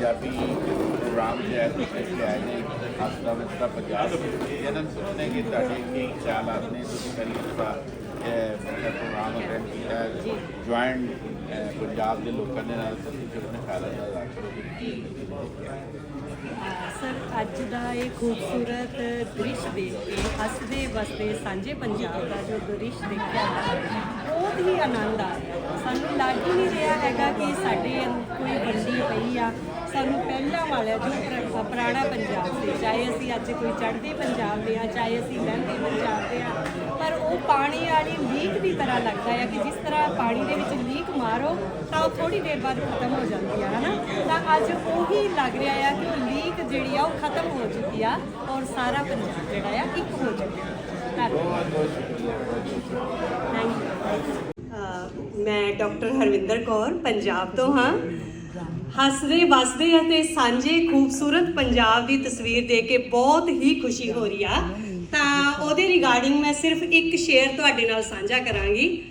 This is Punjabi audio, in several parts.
ਪੰਜਾਬੀ ਪ੍ਰੋਗਰਾਮ ਜਿਹੜਾ ਤੁਸੀਂ ਲਿਆ ਜੀ ਹਸਤਾ ਵਿੱਚ ਦਾ ਪੰਜਾਬ ਇਹਨਾਂ ਨੂੰ ਪੁੱਛਦੇ ਕਿ ਤੁਹਾਡੇ ਕੀ ਖਿਆਲਾਤ ਨੇ ਤੁਸੀਂ ਕਰੀ ਦਫਾ ਪ੍ਰੋਗਰਾਮ ਅਟੈਂਡ ਕੀਤਾ ਜੁਆਇੰਟ ਪੰਜਾਬ ਦੇ ਲੋਕਾਂ ਦੇ ਨਾਲ ਤੁਸੀਂ ਆਪਣੇ ਖਿਆਲਾਂ ਦਾ ਸਰ ਅੱਜ ਦਾ ਇਹ ਖੂਬਸੂਰਤ ਦ੍ਰਿਸ਼ ਦੇਖ ਕੇ ਹੱਸਦੇ ਵਸਦੇ ਸਾਂਝੇ ਪੰਜਾਬ ਦਾ ਜੋ ਦ੍ਰਿਸ਼ ਦੇਖਿਆ ਬਹੁਤ ਹੀ ਆਨੰਦ ਆ ਸਾਨੂੰ ਲੱਗ ਹੀ ਨਹੀਂ ਰਿਹਾ ਹੈਗਾ ਕਿ ਸਾਡੇ ਕੋਈ ਵੰਡੀ ਪਈ ਆ। ਸਾਨੂੰ ਪਹਿਲਾਂ ਵਾਲਾ ਜੋ ਪੁਰਾ- ਪੁਰਾਣਾ ਪੰਜਾਬ ਸੀ ਚਾਹੇ ਅਸੀਂ ਅੱਜ ਕੋਈ ਚੜ੍ਹਦੇ ਪੰਜਾਬ ਦੇ ਆ ਚਾਹੇ ਅਸੀਂ ਲਹਿੰਦੇ ਪੰਜਾਬ ਦੇ ਆ ਪਰ ਉਹ ਪਾਣੀ ਵਾਲੀ ਲੀਕ ਦੀ ਤਰ੍ਹਾਂ ਲੱਗਦਾ ਹੈ ਕਿ ਜਿਸ ਤਰ੍ਹਾਂ ਪਾਣੀ ਦੇ ਵਿੱਚ ਲੀਕ ਮਾਰੋ, ਤਾਂ ਉਹ ਥੋੜੀ ਦੇਰ ਬਾਅਦ ਖਤਮ ਹੋ ਜਾਂਦੀ ਆ, ਹਨਾ? ਤਾਂ ਅੱਜ ਉਹੀ ਲੱਗ ਰਿਹਾ ਆ ਕਿ ਉਹ ਲੀਕ ਜਿਹੜੀ ਆ, ਉਹ ਖਤਮ ਹੋ ਚੁੱਕੀ ਆ ਔਰ ਸਾਰਾ ਪੰਜਾਬ ਜਿਹੜਾ ਆ, ਇੱਕ ਹੋ ਚੁੱਕਿਆ। ਮੈਂ ਡਾਕਟਰ ਹਰਵਿੰਦਰ ਕੌਰ, ਪੰਜਾਬ ਤੋਂ ਹਾਂ। ਹੱਸਦੇ, ਵਸਦੇ ਅਤੇ ਸਾਂਝੇ ਖੂਬਸੂਰਤ ਪੰਜਾਬ ਦੀ ਤਸਵੀਰ ਦੇਖ ਕੇ ਬਹੁਤ ਹੀ ਖੁਸ਼ੀ ਹੋ ਰਹੀ ਆ। ਤਾਂ ਉਹਦੇ ਰਿਗਾਰਡਿੰਗ ਮੈਂ ਸਿਰਫ ਇੱਕ ਸ਼ੇਅਰ ਤੁਹਾਡੇ ਨਾਲ ਸਾਂਝਾ ਕਰਾਂਗੀ।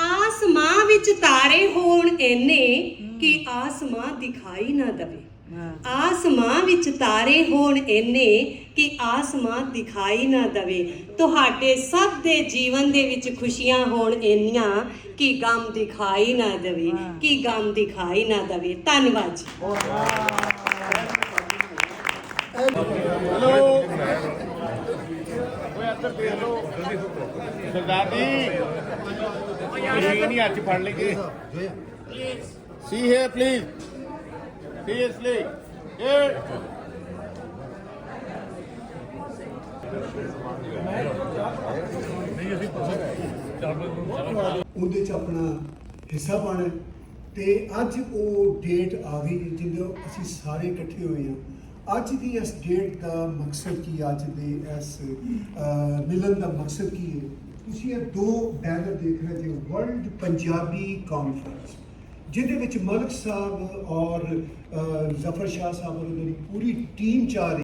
ਆਸਮਾਂ ਵਿੱਚ ਤਾਰੇ ਹੋਣ ਇੰਨੇ ਕਿ ਆਸਮਾਂ ਦਿਖਾਈ ਨਾ ਦਵੇ। ਆਸਮਾਂ ਵਿੱਚ ਤਾਰੇ ਹੋਣ ਇੰਨੇ ਕਿ ਆਸਮਾਂ ਦਿਖਾਈ ਨਾ ਦਵੇ। ਤੁਹਾਡੇ ਸਭ ਦੇ ਜੀਵਨ ਦੇ ਵਿੱਚ ਖੁਸ਼ੀਆਂ ਹੋਣ ਇੰਨੀਆਂ ਕਿ ਗਮ ਦਿਖਾਈ ਨਾ ਦਵੇ। ਕਿ ਗਮ ਦਿਖਾਈ ਨਾ ਦਵੇ। ਧੰਨਵਾਦ ਜੀ। ਓਏ ਇੱਧਰ ਦੇਖ ਲਓ ਸਰਦਾਰ ਜੀ ਇਹ ਨਹੀਂ ਅੱਜ ਫੜ ਲਈਏ ਸੀ ਹੇਅਰ ਪਲੀਜ਼ ਸੀਰੀਅਸਲੀ ਹੇਅਰ ਉਹਦੇ ਚ ਆਪਣਾ ਹਿੱਸਾ ਪਾਣਾ ਤੇ ਅੱਜ ਉਹ ਡੇਟ ਆ ਗਈ ਜਿਹਦੇ ਅਸੀਂ ਸਾਰੇ ਇਕੱਠੇ ਹੋਏ ਹਾਂ। ਅੱਜ ਦੀ ਇਸ ਡੇਟ ਦਾ ਮਕਸਦ ਕੀ ਹੈ? ਅੱਜ ਦੇ ਇਸ ਅਹ, ਮਿਲਨ ਦਾ ਮਕਸਦ ਕੀ ਹੈ ਤੁਸੀਂ ਇਹ ਦੋ ਬੈਨਰ ਦੇਖ ਰਹੇ ਹੋ ਵਰਲਡ ਪੰਜਾਬੀ ਕਾਨਫਰੰਸ ਜਿਹਦੇ ਵਿੱਚ ਮਲਕ ਸਾਹਿਬ ਔਰ ਜ਼ਫਰ ਸ਼ਾਹ ਸਾਹਿਬ ਔਰ ਉਹਨਾਂ ਦੀ ਪੂਰੀ ਟੀਮ ਚਾਹ ਰਹੀ